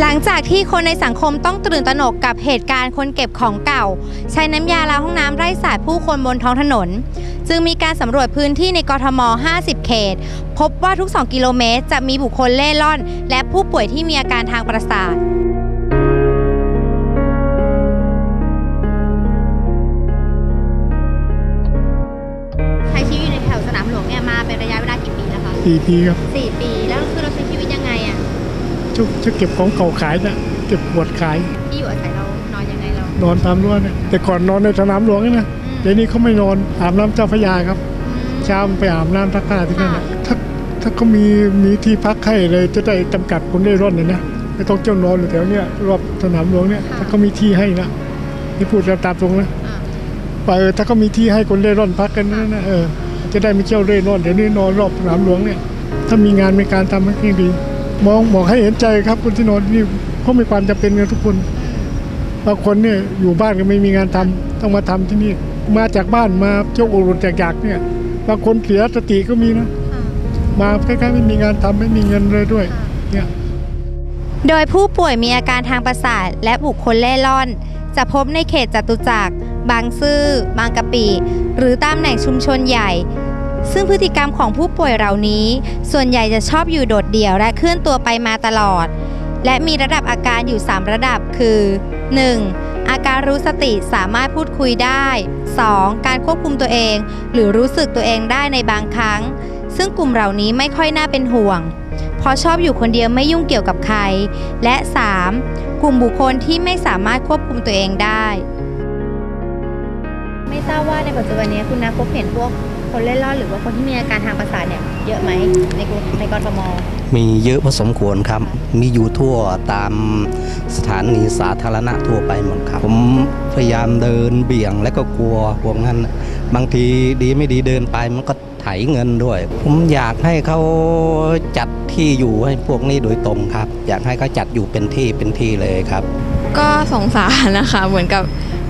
หลังจากที่คนในสังคมต้องตื่นตระหนกกับเหตุการณ์คนเก็บของเก่า ใช้น้ำยาล้างห้องน้ำไร้สายผู้คนบนท้องถนน จึงมีการสำรวจพื้นที่ในกทม 50 เขต พบว่าทุก 2 กิโลเมตร จะมีบุคคลเล่ร่อน และผู้ป่วยที่มีอาการทางประสาทใช้ชีวิตอยู่ในแถวสนามหลวงเนี่ยมาเป็นระยะเวลากี่ปีแล้วคะสี่ปีครับสี่ปี จะจะเก็บของเก่าขายนะเก็บขวดขายที่อยู่อาศัยเรานอนยังไงเรานอนตามรั้วเนี่ยแต่ก่อนนอนในสนามหลวงนี่นะเดี๋ยวนี้เขาไม่นอนอาบน้ำเจ้าพระยาครับเช้าไปอาบน้ำทักผ้าที่นั่นน่ะถ้าถ้าเขามีมีที่พักให้เลยจะได้จำกัดคนได้ร่อนเนี่ยนะไม่ต้องเจ้านอนอยู่แถวเนี้ยรอบสนามหลวงเนี่ยถ้าเขามีที่ให้นะนี่พูดตามตรงนะว่าเออถ้าเขามีที่ให้คนเร่ร่อนพักกันนั่นนะเออจะได้ไม่เที่ยวเร่ร่อนเดี๋ยวนี้นอนรอบสนามหลวงเนี่ยถ้ามีงานมีการทำให้ดี มองบอกให้เห็นใจครับคนที่นอนนี่เขามีความจำเป็นกันทุกคนบางคนเนี่ยอยู่บ้านก็ไม่มีงานทำต้องมาทำที่นี่ มาจากบ้านมาเจ้าโอรสจากอยากเนี่ยบางคนเสียสติก็มีนะมาใกล้ๆไม่มีงานทำไม่มีเงินเลยด้วยเนี่ยโดยผู้ป่วยมีอาการทางประสาทและบุคคลเล่ร่อน จะพบในเขตจตุจักรบางซื่อ บางกะปิ หรือตามแหล่งชุมชนใหญ่ ซึ่งพฤติกรรมของผู้ป่วยเหล่านี้ ส่วนใหญ่จะชอบอยู่โดดเดี่ยวและเคลื่อนตัวไปมาตลอด และมีระดับอาการอยู่ 3 ระดับคือ 1. อาการรู้สติสามารถพูดคุยได้ 2. การควบคุมตัวเอง หรือรู้สึกตัวเองได้ในบางครั้ง ซึ่งกลุ่มเหล่านี้ไม่ค่อยน่าเป็นห่วงเพราะชอบอยู่คนเดียวไม่ยุ่งเกี่ยวกับใคร และ 3. กลุ่มบุคคลที่ไม่สามารถควบคุมตัวเองได้ ไม่ทราบว่าในปัจจุบันนี้คุณนักพบเห็นพวก คนเล่ร่อนหรือว่าคนที่มีอาการทางประสาทเนี่ยเยอะไหมในกรุงในกรทมมีเยอะพอสมควรครับ มีอยู่ทั่วตามสถานีสาธารณะทั่วไปหมดครับ ผมพยายามเดินเบี่ยงและก็กลัวพวกนั้น บางทีดีไม่ดีเดินไปมันก็ไถเงินด้วย ผมอยากให้เขาจัดที่อยู่ให้พวกนี้โดยตรงครับ อยากให้เขาจัดอยู่เป็นที่เป็นที่เลยครับ ก็สงสารนะคะเหมือนกับ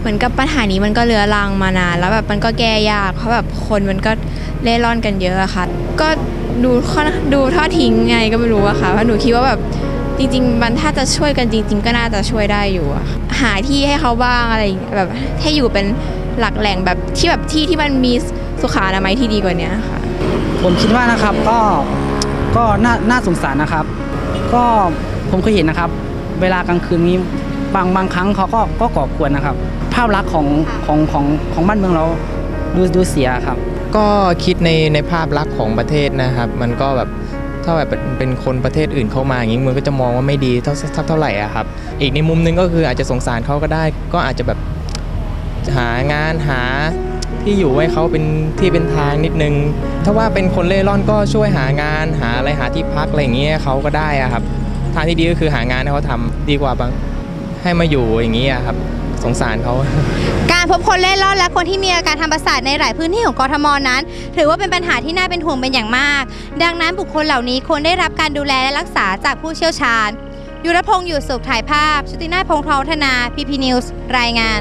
เหมือนกับปัญหานี้มันก็เรื้อรังมานาน แล้วแบบมันก็แก้ยาก เพราะแบบคนมันก็เล่ร่อนกันเยอะอะค่ะ ก็ดูข้อดูทอดทิ้งไงก็ไม่รู้อะค่ะเพราะหนูคิดว่าแบบจริง ๆ มันถ้าจะช่วยกันจริง ๆ ก็น่าจะช่วยได้อยู่อะหาที่ให้เขาบ้างอะไรแบบให้อยู่เป็นหลักแหล่งแบบที่แบบที่ที่มันมีสุขานามัยที่ดีกว่านี้ค่ะ ผมคิดว่านะครับก็ก็น่าน่าสงสารนะครับ ก็ผมเคยเห็นนะครับ เวลากลางคืนนี้ บางบางครั้งเขาก็ก็ก่อกวนนะครับ ภาพลักษณ์ของของของของบ้านเมืองเราดูดูเสียครับ ก็คิดในในภาพลักษณ์ของประเทศนะครับ มันก็แบบถ้าแบบเป็นเป็นคนประเทศอื่นเข้ามาอย่างนี้มันก็จะมองว่าไม่ดีเท่าเท่าเท่าไหร่อะครับ อีกในมุมหนึงก็คืออาจจะสงสารเขาก็ได้ ก็อาจจะแบบหางานหาที่อยู่ให้เขาเป็นที่เป็นทางนิดนึง ถ้าว่าเป็นคนเล่ร่อนก็ช่วยหางานหาอะไรหาที่พักอะไรอย่างเงี้ยเขาก็ได้อะครับ ทางที่ดีก็คือหางานให้เขาทำดีกว่าบาง ให้มาอยู่อย่างนี้ครับ สงสารเขา การพบคนเล่ร่อนและคนที่มีอาการทางประสาทในหลายพื้นที่ของกทมนั้น ถือว่าเป็นปัญหาที่น่าเป็นห่วงเป็นอย่างมาก ดังนั้นบุคคลเหล่านี้ควรได้รับการดูแลและรักษาจากผู้เชี่ยวชาญ ยุรพงศ์อยู่สุขถ่ายภาพ ชุตินาพงษ์ทองธนาพีพีนิวส์รายงาน